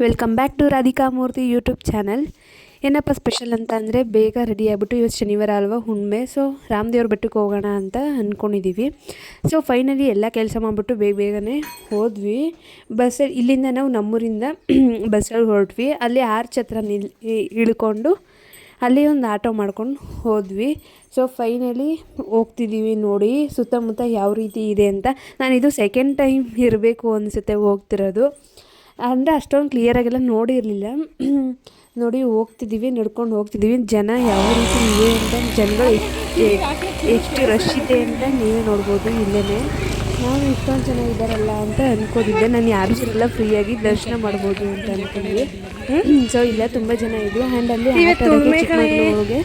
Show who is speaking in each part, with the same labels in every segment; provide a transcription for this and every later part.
Speaker 1: Welcome back to Radhika Murthy YouTube channel. ಏನಪ್ಪ special ಅಂತ ಅಂದರೆ ಬೇಗ ರೆಡಿ ಆಗ್ಬಿಟ್ಟು ಇವತ್ತು ಶನಿವಾರ ಅಲ್ವಾ ಹುಣ್ಮೆ ಸೊ ರಾಮದೇವ್ರ ಬೆಟ್ಟಕ್ಕೆ ಹೋಗೋಣ ಅಂತ ಅಂದ್ಕೊಂಡಿದ್ದೀವಿ ಸೊ ಫೈನಲಿ ಎಲ್ಲ ಕೆಲಸ ಮಾಡಿಬಿಟ್ಟು ಬೇಗ ಬೇಗನೆ ಹೋದ್ವಿ. ಬಸ್ಸಲ್ಲಿ ಇಲ್ಲಿಂದ ನಾವು ನಮ್ಮೂರಿಂದ ಬಸ್ಸಲ್ಲಿ ಹೊರಟ್ವಿ. ಅಲ್ಲಿ ಆರ್ಚ್ ಹತ್ರ ನಿಲ್ ಇಳ್ಕೊಂಡು ಅಲ್ಲಿ ಒಂದು ಆಟೋ ಮಾಡ್ಕೊಂಡು ಹೋದ್ವಿ. ಸೊ ಫೈನಲಿ ಹೋಗ್ತಿದ್ದೀವಿ ನೋಡಿ, ಸುತ್ತಮುತ್ತ ಯಾವ ರೀತಿ ಇದೆ ಅಂತ. ನಾನು ಇದು ಸೆಕೆಂಡ್ ಟೈಮ್ ಇರಬೇಕು ಅನಿಸುತ್ತೆ ಹೋಗ್ತಿರೋದು. ಅಂದರೆ ಅಷ್ಟೊಂದು ಕ್ಲಿಯರಾಗೆಲ್ಲ ನೋಡಿರಲಿಲ್ಲ. ನೋಡಿ ಹೋಗ್ತಿದ್ದೀವಿ ನಡ್ಕೊಂಡು ಹೋಗ್ತಿದ್ದೀವಿ ಜನ ಯಾವ ರೀತಿ ಇದೆ ಅಂತ ಜನಗಳು ಎಷ್ಟು ಎಷ್ಟು ರಶ್ ಇದೆ ಅಂತ ನೀವೇ ನೋಡ್ಬೋದು ಇಲ್ಲೇ ನಾವು ಇಷ್ಟೊಂದು ಜನ ಇದ್ದಾರಲ್ಲ ಅಂತ ಅಂದ್ಕೊಂಡಿದ್ದೆ ನಾನು ಯಾರು ಇರಲ್ಲ ಫ್ರೀಯಾಗಿ ದರ್ಶನ ಮಾಡ್ಬೋದು ಅಂತ ಅಂದ್ಕೊಂಡ್ವಿ ಸೊ ಇಲ್ಲ ತುಂಬ ಜನ ಇದ್ವಿ. ಆ್ಯಂಡ್ ಅಲ್ಲಿ ಹೋಗಿ.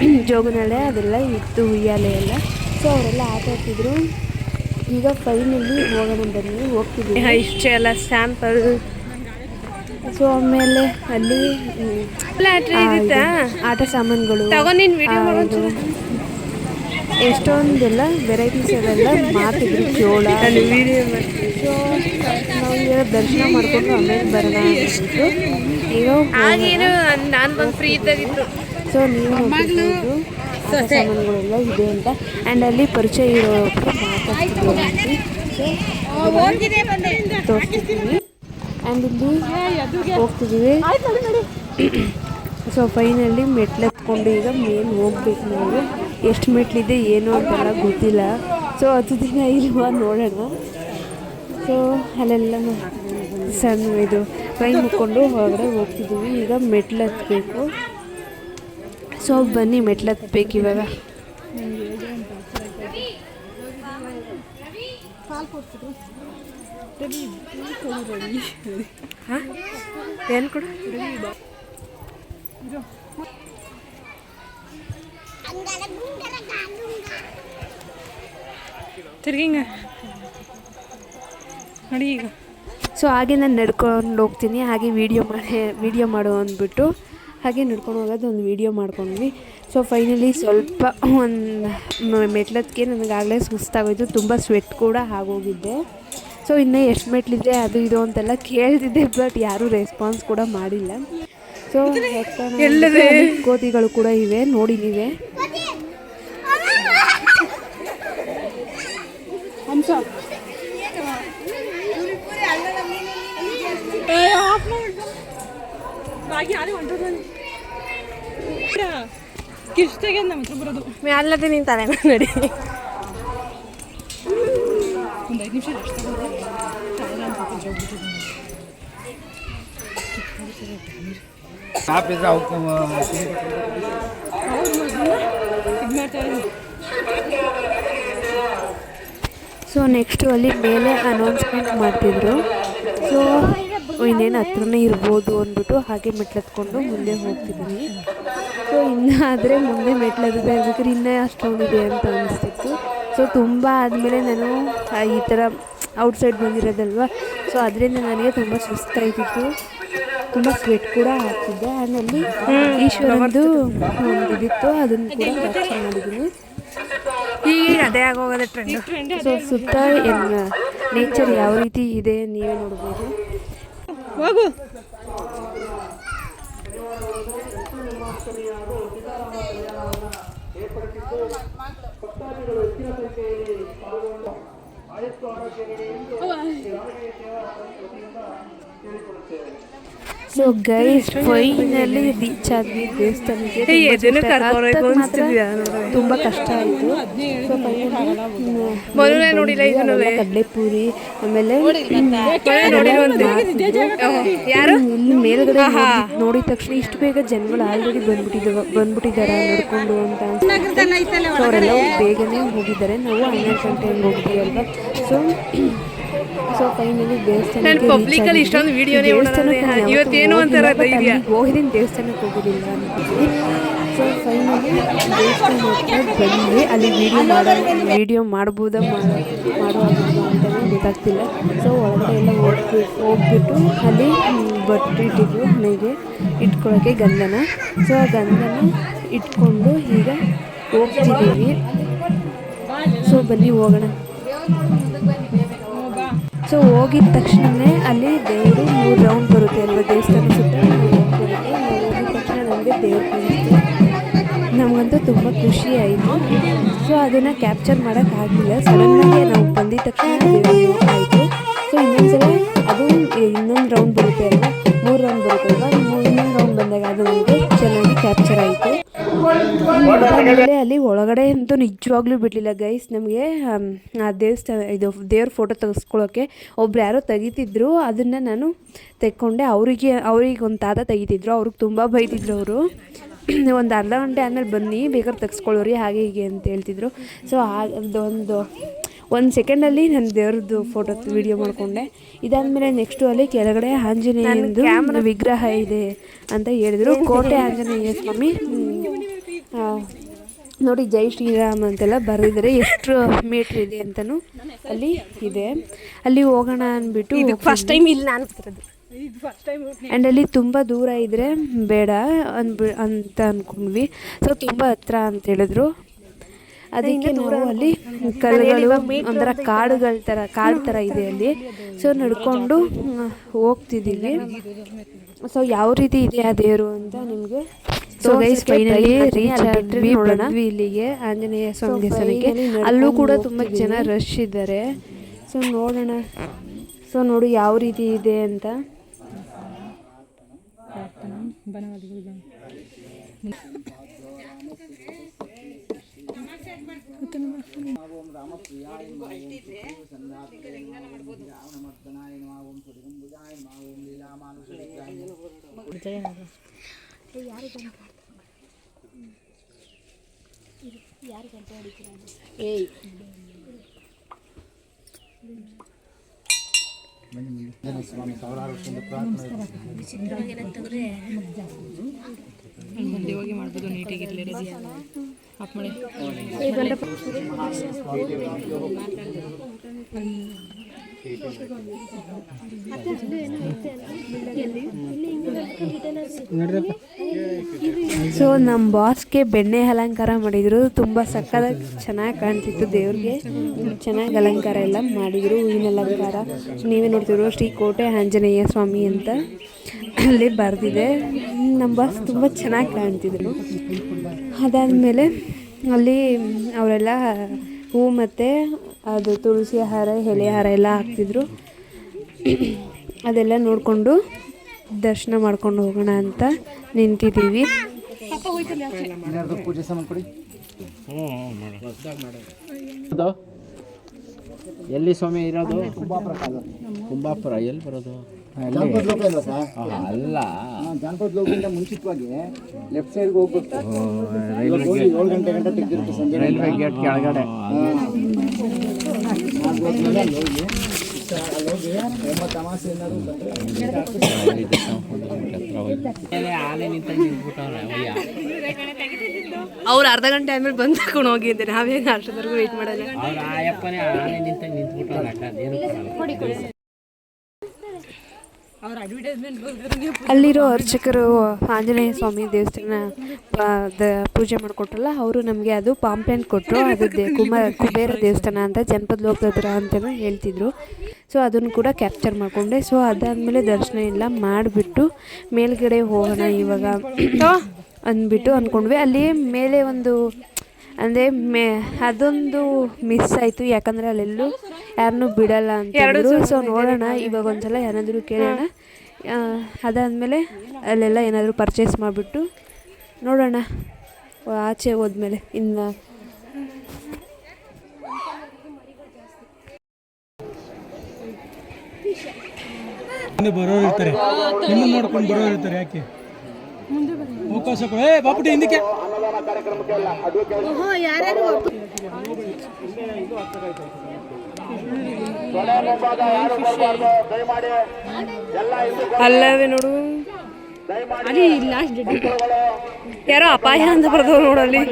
Speaker 1: ಜೋಗನಳೆ ಅದೆಲ್ಲ ಇತ್ತು ಉಯ್ಯಾಲೆ ಎಲ್ಲ. ಸೊ ಅವರೆಲ್ಲ ಆಟ ಆಡ್ತಿದ್ರು. ಈಗ ಫೈನಲ್ಲಿ ಹೋಗೋಣ ಬನ್ನಿ. ಹೋಗ್ತಿದ್ವಿ.
Speaker 2: ಇಷ್ಟೇ ಎಲ್ಲ ಸ್ಯಾಂಪಲ್
Speaker 1: ಸೊ ಆಮೇಲೆ ಅಲ್ಲಿ ಆಟ ಸಾಮಾನುಗಳು. ಎಷ್ಟೊಂದೆಲ್ಲ ವೆರೈಟೀಸ್ ಎಲ್ಲ ಮಾತಿದ್ರು ಜೋಳ ಸೊ ನಾವು ಈಗ ದರ್ಶನ ಮಾಡ್ಕೊಂಡು ಆಮೇಲೆ ಬರೋಣ ಈಗ ಸೊ ನೀವು ಆಟ ಸಾಮಾನುಗಳೆಲ್ಲ ಇದೆ ಅಂತ. ಆ್ಯಂಡ್ ಅಲ್ಲಿ ಪರಿಚಯ ಇರೋ ಮಾತಾಡ್ತಿದ್ದೀವಿ ತೋರಿಸ್ತಿದ್ದೀವಿ ಆ್ಯಂಡ್ ಇಲ್ಲಿ ಹೋಗ್ತಿದ್ದೀವಿ. ಸೊ ಫೈನಲ್ಲಿ ಮೆಟ್ಲು ಎತ್ಕೊಂಡು ಈಗ ಮೇಲೆ ಹೋಗ್ಬೇಕು ನಾವು. ಎಷ್ಟು ಮೆಟ್ಲಿದೆ ಏನು ಅಂತೆಲ್ಲ ಗೊತ್ತಿಲ್ಲ. ಸೊ ಹತ್ತು ದಿನ ಇಲ್ವಾ ನೋಡೋಣ. ಸೊ ಅಲ್ಲೆಲ್ಲ ಸಣ್ಣ ಇದು ಕೈ ಮುಕ್ಕೊಂಡು ಹೊರಗಡೆ ಹೋಗ್ತಿದ್ದೀವಿ. ಈಗ ಮೆಟ್ಲು ಹತ್ತಬೇಕು ಸೊ ಬನ್ನಿ ಮೆಟ್ಲು ಹತ್ಬೇಕು ಇವಾಗ.
Speaker 2: ಏನು ಕೊಡು? ತಿರ್ಗಿಂಗ ನೋಡಿ ಈಗ.
Speaker 1: ಸೊ ಹಾಗೆ ನಾನು ನಡ್ಕೊಂಡು ಹೋಗ್ತೀನಿ ಹಾಗೆ ವೀಡಿಯೋ ಮಾಡಿ ವೀಡಿಯೋ ಮಾಡು ಅಂದ್ಬಿಟ್ಟು ಹಾಗೆ ನಡ್ಕೊಂಡು ಹೋಗೋದು ಒಂದು ವೀಡಿಯೋ ಮಾಡ್ಕೊಂಡ್ವಿ. ಸೊ ಫೈನಲಿ ಸ್ವಲ್ಪ ಒಂದು ಮೆಟ್ಲತ್ಗೆ ನನಗಾಗಲೇ ಸುಸ್ತಾಗೋಯ್ತು ತುಂಬ ಸ್ವೆಟ್ ಕೂಡ ಆಗೋಗಿದ್ದೆ ಸೊ ಇನ್ನೂ ಎಷ್ಟು ಮೆಟ್ಲಿದೆ ಅದು ಇದು ಅಂತೆಲ್ಲ ಕೇಳ್ತಿದ್ದೆ ಬಟ್ ಯಾರೂ ರೆಸ್ಪಾನ್ಸ್ ಕೂಡ ಮಾಡಿಲ್ಲ. ಸೊ
Speaker 2: ಎಲ್ಲದೆ?
Speaker 1: ಕೋತಿಗಳು ಕೂಡ ಇವೆ ನೋಡಿ ನೀವೇ
Speaker 2: ಕಿಷ್ಟಗೆ ನಮ್ಮ ಹತ್ರ ಬರೋದು. ಮ್ಯಾಲದೆ ನೀನು ಮೇಲೆ ನಡಿ. ನಿಮಿಷ
Speaker 3: ಆಫೀಸ್
Speaker 2: ಇದು ಮಾಡ್ತಾರೆ
Speaker 1: ಸೊ ನೆಕ್ಸ್ಟು ಅಲ್ಲಿ ಮೇಲೆ ಅನೌನ್ಸ್ಮೆಂಟ್ ಮಾಡ್ತಿದ್ರು. ಸೊ ಇನ್ನೇನು ಹತ್ರನೇ ಇರ್ಬೋದು ಅಂದ್ಬಿಟ್ಟು ಹಾಗೆ ಮೆಟ್ಲತ್ಕೊಂಡು ಮುಂದೆ ಹೋಗ್ತಿದ್ದೀನಿ ಸೊ ಇನ್ನಾದರೆ ಮುಂದೆ ಮೆಟ್ಲದ ಬೇಕಾದ್ರೆ ಇನ್ನೇ ಅಷ್ಟೊಂದಿದೆ ಅಂತ ಅನಿಸ್ತಿತ್ತು. ಸೊ ತುಂಬ ಆದಮೇಲೆ ನಾನು ಈ ಥರ ಔಟ್ಸೈಡ್ ಬಂದಿರೋದಲ್ವ? ಸೊ ಅದರಿಂದ ನನಗೆ ತುಂಬ ಸುಸ್ತಾಯ್ತಿತ್ತು ತುಂಬ ಸ್ವೆಟ್ ಕೂಡ ಆಗ್ತಿದ್ದೆ ಆಮೇಲೆ ಈಶ್ವರದ್ದು ಇದಿತ್ತು ಅದನ್ನು ಕೂಡ ದರ್ಶನ ಮಾಡಿದ್ದೀನಿ.
Speaker 2: ಈಗ ಅದೇ ಆಗೋಗೋದು ಟ್ರೆಂಡ್
Speaker 1: ಸೊ ಸುತ್ತ ನೇಚರ್ ಯಾವ ರೀತಿ ಇದೆ ನೀವೇ ನೋಡ್ಬೋದು. ಸೊ ಗೈಸ್ ಫೈನಲಿ ರೀಚ್ ಆದ್ವಿ ದೇವಸ್ಥಾನಕ್ಕೆ. ತುಂಬ ಕಷ್ಟ ಆಯಿತು. ಸೊ
Speaker 2: ನೋಡಿಲ್ಲ
Speaker 1: ಕಡಲೆಪೂರಿ ಆಮೇಲೆ ಇಲ್ಲಿ ಮೇಲ್ಗಡೆ ನೋಡಿದ್- ನೋಡಿದ ತಕ್ಷಣ ಇಷ್ಟು ಬೇಗ ಜನಗಳು ಆಲ್ರೆಡಿ ಬಂದ್ಬಿಟ್ಟಿದ್ದಾವ ಬಂದ್ಬಿಟ್ಟಿದ್ದಾರೆ ನಡ್ಕೊಂಡು ಅಂತ. ಅವರೆಲ್ಲ ಬೇಗನೆ ಹೋಗಿದ್ದಾರೆ. ನಾವು ಹನ್ನೆರಡು ಗಂಟೆ ಹೋಗಿದ್ವಿ ಅಲ್ವಾ? ಸೊ ಸೊ ಫೈನಲಿ ದೇವಸ್ಥಾನ
Speaker 2: ನಾನು ಪಬ್ಲಿಕಲ್ಲಿ ಇಷ್ಟೊಂದು ವಿಡಿಯೋನೇ. ಇವತ್ತೇನು ಅಂತಾರ ಧೈರ್ಯ.
Speaker 1: ಹೋಗಿದ್ದೀನಿ ದೇವಸ್ಥಾನಕ್ಕೆ ಹೋಗೋದಿಲ್ಲ ಸೊ ಫೈನಲಿ ದೇವಸ್ಥಾನ ಬಂದು ಅಲ್ಲಿ ವಿಡಿಯೋ ಮಾಡೋ ವಿಡಿಯೋ ಮಾಡ್ಬೋದಾ ಮಾಡೋ ಮಾಡುವಾಗಿಲ್ಲ ಅಂತಲೇ ಗೊತ್ತಾಗ್ತಿಲ್ಲ. ಸೊ ಒಳಗಡೆ ಎಲ್ಲ ಹೋಗ್ಬಿಟ್ಟು ಹೋಗ್ಬಿಟ್ಟು ಅಲ್ಲಿ ಬಟ್ಟಿಟ್ಟಿದ್ರು ಮನೆಗೆ ಇಟ್ಕೊಳ್ಳೋಕ್ಕೆ ಗಂಧನ. ಸೊ ಆ ಗಂಧನ ಇಟ್ಕೊಂಡು ಈಗ ಹೋಗ್ತಿದ್ದೀವಿ. ಸೊ ಬನ್ನಿ ಹೋಗೋಣ. ಸೊ ಹೋಗಿದ ತಕ್ಷಣವೇ ಅಲ್ಲಿ ದೇವರು ಮೂರು ರೌಂಡ್ ಬರುತ್ತೆ ಅಲ್ವಾ? ದೇವಸ್ಥಾನ ಸುತ್ತ ತಕ್ಷಣ ನಮಗೆ ದೇವ್ರು ಕಾಣಿಸ್ತು. ನಮಗಂತೂ ತುಂಬ ಖುಷಿ ಆಯಿತು. ಸೊ ಅದನ್ನು ಕ್ಯಾಪ್ಚರ್ ಮಾಡೋಕ್ಕಾಗಲಿಲ್ಲ ಸಡನ್ನಾಗಿ ನಾವು ಬಂದಿದ ತಕ್ಷಣ ಆಯಿತು ಸೊ ಇನ್ನೊಂದ್ಸಲ ಆಮೇಲೆ ಅಲ್ಲಿ ಒಳಗಡೆ ಅಂತೂ ನಿಜವಾಗ್ಲೂ ಬಿಡಲಿಲ್ಲ ಗೈಸ್. ನಮಗೆ ಆ ದೇವಸ್ಥಾನ ಇದು ದೇವ್ರ ಫೋಟೋ ತೆಗೆಸ್ಕೊಳ್ಳೋಕ್ಕೆ ಒಬ್ರು ಯಾರೋ ತೆಗಿತಿದ್ರು. ಅದನ್ನು ನಾನು ತೆಕ್ಕೊಂಡೆ. ಅವರಿಗೆ ಅವ್ರಿಗೆ ಒಂದು ತಾತ ತೆಗಿತಿದ್ರು. ಅವ್ರಿಗೆ ತುಂಬ ಬೈತಿದ್ರು ಅವರು. ಒಂದು ಅರ್ಧ ಗಂಟೆ ಆದಮೇಲೆ ಬನ್ನಿ ಬೇಕಾದ್ರೆ ತೆಗೆಸ್ಕೊಳ್ಳೋರಿ ಹಾಗೆ ಹೀಗೆ ಅಂತ ಹೇಳ್ತಿದ್ರು. ಸೊ ಅದೊಂದು ಒಂದು ಸೆಕೆಂಡಲ್ಲಿ ನಾನು ದೇವ್ರದ್ದು ಫೋಟೋ ವಿಡಿಯೋ ಮಾಡಿಕೊಂಡೆ. ಇದಾದಮೇಲೆ ನೆಕ್ಸ್ಟು ಅಲ್ಲಿ ಕೆಳಗಡೆ ಆಂಜನೇಯ ವಿಗ್ರಹ ಇದೆ ಅಂತ ಹೇಳಿದ್ರು. ಕೋಟೆ ಆಂಜನೇಯ ಸ್ವಾಮಿ. ನೋಡಿ ಜೈ ಶ್ರೀರಾಮ್ ಅಂತೆಲ್ಲ ಬರೆದರೆ ಎಷ್ಟು ಮೀಟ್ರ್ ಇದೆ ಅಂತಲೂ ಅಲ್ಲಿ ಇದೆ. ಅಲ್ಲಿ ಹೋಗೋಣ ಅಂದ್ಬಿಟ್ಟು
Speaker 2: ಫಸ್ಟ್ ಟೈಮ್ ಇಲ್ಲಿ ನಾನು
Speaker 1: ಆ್ಯಂಡ್ ಅಲ್ಲಿ ತುಂಬ ದೂರ ಇದ್ದರೆ ಬೇಡ ಅನ್ಬಿ ಅಂತ ಅಂದ್ಕೊಂಡ್ವಿ ಸೊ ತುಂಬ ಹತ್ರ ಅಂತ ಹೇಳಿದ್ರು. ಅದಕ್ಕೆ ನಾವು ಅಲ್ಲಿ ಕಲ್ಲುಗಳು ಒಂಥರ ಕಾಡುಗಳ ಥರ ಕಾಡು ಥರ ಇದೆ ಅಲ್ಲಿ. ಸೊ ನಡ್ಕೊಂಡು ಹೋಗ್ತಿದ್ದೀವಿ ಸೊ ಯಾವ ರೀತಿ ಇದೆ ಆ ದೇವರು ಅಂತ ನಿಮಗೆ ಸೊ ಗೈಸ್ ಫೈನಲಿ ರೀಚ್ ಆಗಿ ನೋಡಿದ್ವಿ ಇಲ್ಲಿಗೆ ಆಂಜನೇಯ ಸ್ವಾಮಿ ದೇವಸ್ಥಾನಕ್ಕೆ ಅಲ್ಲೂ ಕೂಡ ತುಂಬ ಜನ ರಶ್ ಇದ್ದಾರೆ. ಸೊ ನೋಡೋಣ. ಸೊ ನೋಡಿ ಯಾವ ರೀತಿ ಇದೆ ಅಂತ.
Speaker 2: ಮುಂದೆ ಹೋಗಿ ಮಾಡ್ಬೋದು ನೀಟಾಗಿ ಇರಲಿ ಆಫ್ ಮಾಡಿ
Speaker 1: ಸೊ ನಮ್ಮ ಬಾಸ್ಗೆ ಬೆಣ್ಣೆ ಅಲಂಕಾರ ಮಾಡಿದ್ರು. ತುಂಬ ಸಕ್ಕದಾಗಿ ಚೆನ್ನಾಗಿ ಕಾಣ್ತಿತ್ತು ದೇವ್ರಿಗೆ. ಚೆನ್ನಾಗಿ ಅಲಂಕಾರ ಎಲ್ಲ ಮಾಡಿದರು, ಹೂವಿನ ಅಲಂಕಾರ. ನೀವೇ ನೋಡ್ತಿರೋ ಶ್ರೀ ಕೋಟೆ ಆಂಜನೇಯ ಸ್ವಾಮಿ ಅಂತ ಅಲ್ಲಿ ಬರೆದಿದೆ. ನಮ್ಮ ಬಾಸ್ ತುಂಬ ಚೆನ್ನಾಗಿ ಕಾಣ್ತಿದ್ರು. ಅದಾದಮೇಲೆ ಅಲ್ಲಿ ಅವರೆಲ್ಲ ಹೂ ಮತ್ತು ಅದು ತುಳಸಿ ಹಾರ, ಎಲೆ ಹಾರ ಎಲ್ಲ ಹಾಕ್ತಿದ್ರು. ಅದೆಲ್ಲ ನೋಡಿಕೊಂಡು ದರ್ಶನ ಮಾಡ್ಕೊಂಡು ಹೋಗೋಣ ಅಂತ ನಿಂತಿದ್ದೀವಿ.
Speaker 3: ಎಲ್ಲಿ ಸ್ವಾಮಿ ಇರೋದು? ಕುಂಬಾಪುರ. ಎಲ್ಲಿ ಬರೋದು? ಆಹಾ, ಅಲ್ಲ.
Speaker 4: ಜಾನಪದ ಲೋಕದಿಂದ ಮುಂಚಿತವಾಗಿ ಲೆಫ್ಟ್ ಸೈಡ್ಗೆ ಹೋಗ್ಬೇಕು. ಏಳು ಗಂಟೆ ಗಂಟೆ ತೆಗೆದಿರುತ್ತೆ ಸಂಜೆ
Speaker 3: ರೈಲ್ವೆ ಗೇಟ್ ಕೆಳಗಡೆ.
Speaker 2: ಅವ್ರು ಅರ್ಧ ಗಂಟೆ ಆದ್ಮೇಲೆ ಬಂದು ತಕೊಂಡು ಹೋಗಿದ್ದೆ. ನಾವೇನು ಅಷ್ಟೊತ್ತವರೆಗೂ ಕೊಡಿ ಮಾಡೋಣ
Speaker 1: ಅಲ್ಲಿರೋ ಅರ್ಚಕರು ಆಂಜನೇಯ ಸ್ವಾಮಿ ದೇವಸ್ಥಾನ ಪ- ದ ಪೂಜೆ ಮಾಡಿಕೊಟ್ರಲ್ಲ ಅವರು ನಮಗೆ ಅದು ಪಾಂಪ್ಲೆಂಟ್ ಕೊಟ್ಟರು ಅದು ದೇ ಕುಮಾರ ಕುಬೇರ ದೇವಸ್ಥಾನ ಅಂತ ಜನಪದ ಲೋಕದತ್ರ ಅಂತಲೂ ಹೇಳ್ತಿದ್ರು. ಸೊ ಅದನ್ನು ಕೂಡ ಕ್ಯಾಪ್ಚರ್ ಮಾಡಿಕೊಂಡೆ. ಸೊ ಅದಾದಮೇಲೆ ದರ್ಶನ ಎಲ್ಲ ಮಾಡಿಬಿಟ್ಟು ಮೇಲ್ಗಡೆ ಹೋಗೋಣ ಇವಾಗ ಅಂದ್ಬಿಟ್ಟು ಅಂದ್ಕೊಂಡ್ವಿ ಅಲ್ಲಿ ಮೇಲೆ ಒಂದು ಅಂದರೆ ಮೇ ಅದೊಂದು ಮಿಸ್ ಆಯಿತು. ಯಾಕಂದರೆ ಅಲ್ಲೆಲ್ಲೂ ಯಾರನ್ನೂ ಬಿಡಲ್ಲ ಅಂತ ಸೊ ನೋಡೋಣ. ಇವಾಗ ಒಂದ್ಸಲ ಯಾರಾದರೂ ಕೇಳೋಣ. ಅದಾದಮೇಲೆ ಅಲ್ಲೆಲ್ಲ ಏನಾದರೂ ಪರ್ಚೇಸ್ ಮಾಡಿಬಿಟ್ಟು ನೋಡೋಣ. ಆಚೆ ಹೋದ್ಮೇಲೆ ಇನ್ನು.
Speaker 5: ಬರೋರು ಇರ್ತಾರೆ. ನಿಮ್ಮನ್ನ ನೋಡ್ಕೊಂಡು ಬರೋರು ಇರ್ತಾರೆ ಯಾಕೆ? ಅವಕಾಶ ಕೊಡು. ಏ ಬಾಪುಟಿ ಹಿಂದಕ್ಕೆ.
Speaker 2: ಅಲ್ಲವೇ ನೋಡು. ಅಲ್ಲಿ ಲಾಸ್ಟ್ ಡೇಟ್ ಯಾರೋ ಅಪಾಯ ಅಂತ ಬರ್ದವ್ರು ನೋಡಲ್ಲಿ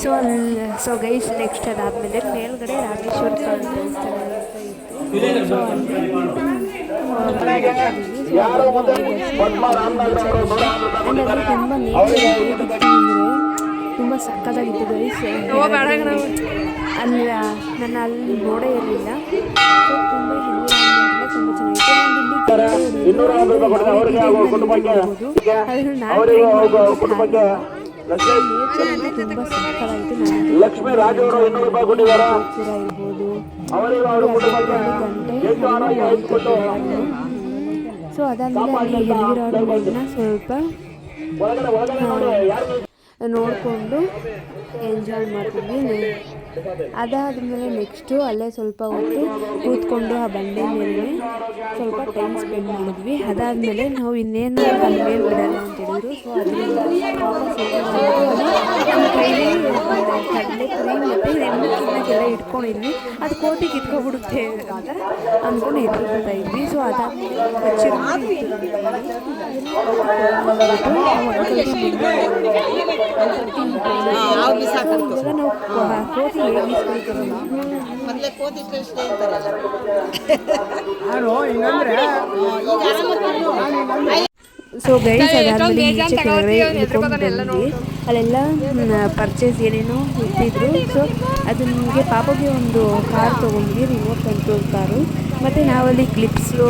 Speaker 1: ಸೊ ಅಲ್ಲಿ ಸೊ ಗೈಸ್ ನೆಕ್ಸ್ಟ್ ಅದಾದಮೇಲೆ ಮೇಲ್ಗಡೆ ರಾಮೇಶ್ವರ ಸ್ವಾಮಿ ಅಂತ ಅಂತ ಇತ್ತು. ಸೊ ಅಲ್ಲಿ ಸೊ ಆ್ಯಂಡ್ ಅದು ತುಂಬ ನೇಚರ್ ತುಂಬ ಸಕ್ಕತ್ತಾಗಿತ್ತು ಗೈಸ್ ಅಲ್ಲಿ ನನ್ನ ಅಲ್ಲಿ ನೋಡೇ ಇರಲಿಲ್ಲ. ತುಂಬ ತುಂಬ ಚೆನ್ನಾಗಿತ್ತು ತುಂಬ
Speaker 4: ಲಕ್ಷ್ಮೀ ರಾಜು ಅವರು ಇನ್ನೂರು ರೂಪಾಯಿ ಕೊಟ್ಟಿದ್ದಾರೆ. ಅವರಿಗೆ ಅವರು ಕುಟುಂಬಕ್ಕೆ
Speaker 1: ಸೊ ಅದಾದಮೇಲೆ ಅಲ್ಲಿ ಎನ್ವಿರಾನ್ಮೆಂಟ್ನ ಸ್ವಲ್ಪ ನೋಡಿಕೊಂಡು ಎಂಜಾಯ್ ಮಾಡ್ತಿದ್ವಿ ಅದಾದಮೇಲೆ ನೆಕ್ಸ್ಟು ಅಲ್ಲೇ ಸ್ವಲ್ಪ ಹೊತ್ತು ಕೂತ್ಕೊಂಡು ಆ ಬಂಡೆ ಮೇಲೆ ಸ್ವಲ್ಪ ಟೈಮ್ ಸ್ಪೆಂಡ್ ಮಾಡಿದ್ವಿ. ಅದಾದಮೇಲೆ ನಾವು ಇನ್ನೇನು ಬಂಡೆ ಮೇಲೆ ಬಿಡಲ್ಲ ಅಂತ ಹೇಳಿದ್ರು. ಸೊ ಅದರಿಂದ ಇಟ್ಕೊಂಡಿದ್ವಿ. ಅದು ಕೋಟಿಗೆ ಕಿತ್ಕೊಬಿಡುತ್ತೆ ಅಂತ ಅಂದ್ಕೊಂಡು ಎತ್ಕೊಳ್ತಾ ಇದ್ವಿ. ಸೊ ಅದಾದ್ಮೇಲೆ ನಾವು
Speaker 6: ಮೊದಲೇ ಕೋತಿ ಅಂತಾರಲ್ಲ.
Speaker 1: ಸೊ ಗೈಸ್ ಅದಾದ್ಮೇಲೆ ಈಚೆ ಕೆಳಗಡೆ ಬಂದ್ವಿ. ಅಲ್ಲೆಲ್ಲ ಪರ್ಚೇಸ್ ಏನೇನೋ ಇಟ್ಟಿದ್ರು. ಸೊ ಅದು ನಿಮಗೆ ಪಾಪಗೆ ಒಂದು ಕಾರ್ ತೊಗೊಂಡ್ವಿ ರಿಮೋಟ್ ಕಂಟ್ರೋಲ್ ಕಾರು ಮತ್ತು ನಾವಲ್ಲಿ ಕ್ಲಿಪ್ಸು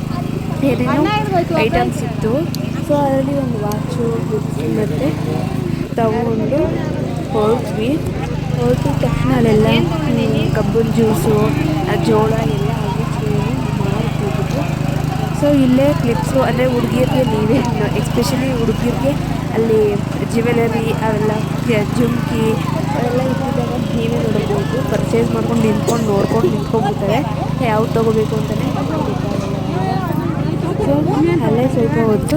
Speaker 1: ಏನೇನೋ ಐಟಮ್ಸ್ ಇತ್ತು. ಸೊ ಅದರಲ್ಲಿ ಒಂದು ವಾಚು ಮತ್ತು ತಗೊಂಡು ಹೊರಟ್ವಿ. ಹೊರಟಿದ ತಕ್ಷಣ ಅಲ್ಲೆಲ್ಲ ಕಬ್ಬಿನ ಜ್ಯೂಸು ಜೋಳ ಎಲ್ಲ ಮಾರ್ತಿದ್ರು ಸೊ ಇಲ್ಲೇ ಕ್ಲಿಪ್ಸು ಅಂದರೆ ಹುಡುಗಿಯರಿಗೆ ನೀವೇ ಎಸ್ಪೆಷಲಿ ಹುಡುಗಿಯರಿಗೆ ಅಲ್ಲಿ ಜ್ಯುವೆಲರಿ ಅವೆಲ್ಲ ಜುಮ್ಕಿ, ಅವೆಲ್ಲ ಇದ್ದಿದ್ದಾಗ ನೀವೇ ನೋಡ್ಬೋದು ಪರ್ಚೇಸ್ ಮಾಡ್ಕೊಂಡು ನಿಂತ್ಕೊಂಡು ನೋಡ್ಕೊಂಡು ನಿಂತ್ಕೊಂಡ್ಬಿಡ್ತಾರೆ. ಯಾವ್ದು ತೊಗೋಬೇಕು ಅಂತಲೇ ಅಲ್ಲೇ ಸ್ವಲ್ಪ ಹೊತ್ತು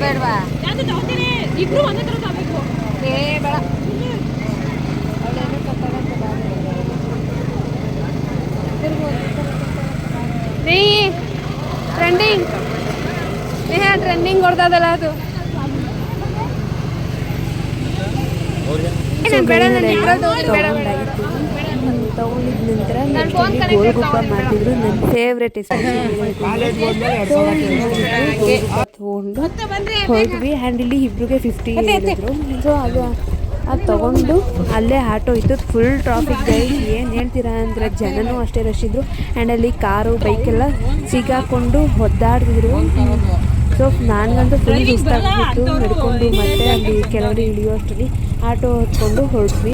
Speaker 6: ಬೇಡವಾ
Speaker 2: ಇಬ್ರು ಒಂದೇ
Speaker 6: ಏ
Speaker 2: ಟ್ರೆಂಡಿಂಗ್ ಟ್ರೆಂಡಿಂಗ್ ಹೊಡ್ದದಲ್ಲ ಅದು ನಾನು ಬೇಡ ನಾನು ಇದ್ರಲ್ಲಿ ಹೋಗ್ತೀನಿ, ಬೇಡ ಬೇಡ
Speaker 1: ತಗೊಂಡಿದ ನಂತರ ಗೋಲ್ಗುಪ್ಪ ಮಾಡ್ತಿದ್ರು ನನ್ನ ಫೇವ್ರೆಟ್ ತಗೊಂಡು ಹೋದ್ವಿ. ಆ್ಯಂಡ್ ಇಲ್ಲಿ ಇಬ್ರಿಗೆ ಫಿಫ್ಟಿ ಹೇಳಿದ್ರು. ಸೊ ಅದು ಅದು ತಗೊಂಡು ಅಲ್ಲೇ ಆಟೋ ಇತ್ತು. ಫುಲ್ ಟ್ರಾಫಿಕ್ ಗೈಡ್ ಏನು ಹೇಳ್ತೀರಾ ಅಂದರೆ ಜನನೂ ಅಷ್ಟೇ ರಶ್ ಇದ್ರು. ಆ್ಯಂಡ್ ಅಲ್ಲಿ ಕಾರು ಬೈಕೆಲ್ಲ ಸಿಗಾಕೊಂಡು ಒದ್ದಾಡ್ತಿದ್ರು. ಸೊ ನನಗಂತೂ ಫುಲ್ ಸುಸ್ತಾಗ್ಬಿಟ್ಟು ನಡ್ಕೊಂಡು ಮತ್ತೆ ಅಲ್ಲಿ ಕೆಲವರು ಇಳಿಯೋ ಅಷ್ಟರಲ್ಲಿ ಆಟೋ ಹೊತ್ಕೊಂಡು ಹೊರಟ್ವಿ.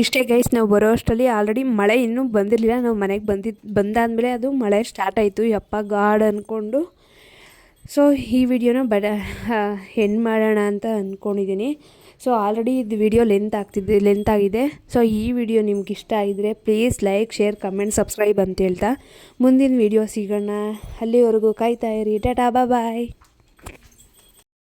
Speaker 1: ಇಷ್ಟೇ ಗೈಸ್ ನಾವು ಬರೋ ಅಷ್ಟರಲ್ಲಿ ಆಲ್ರೆಡಿ ಮಳೆ ಇನ್ನೂ ಬಂದಿರಲಿಲ್ಲ. ನಾವು ಮನೆಗೆ ಬಂದಿದ್ದು ಬಂದಾದಮೇಲೆ ಅದು ಮಳೆ ಸ್ಟಾರ್ಟ್ ಆಯಿತು. ಯಪ್ಪ ಗಾಡ್ ಅಂದ್ಕೊಂಡು ಸೊ ಈ ವಿಡಿಯೋನ ಬಡ ಹೆಣ್ಣು ಮಾಡೋಣ ಅಂತ ಅಂದ್ಕೊಂಡಿದ್ದೀನಿ ಸೊ ಆಲ್ರೆಡಿ ಇದು ವಿಡಿಯೋ ಲೆಂತ್ ಆಗ್ತಿದೆ ಲೆಂತ್ ಆಗಿದೆ. ಸೊ ಈ ವಿಡಿಯೋ ನಿಮ್ಗೆ ಇಷ್ಟ ಆಗಿದ್ರೆ please like share comment subscribe ಅಂತ ಹೇಳ್ತಾ ಮುಂದಿನ ವಿಡಿಯೋ ಸಿಗೋಣ. ಅಲ್ಲಿವರೆಗೂ ಕಾಯ್ತಾ ಇರಿ. ಟಾಟಾ ಬಾಯ್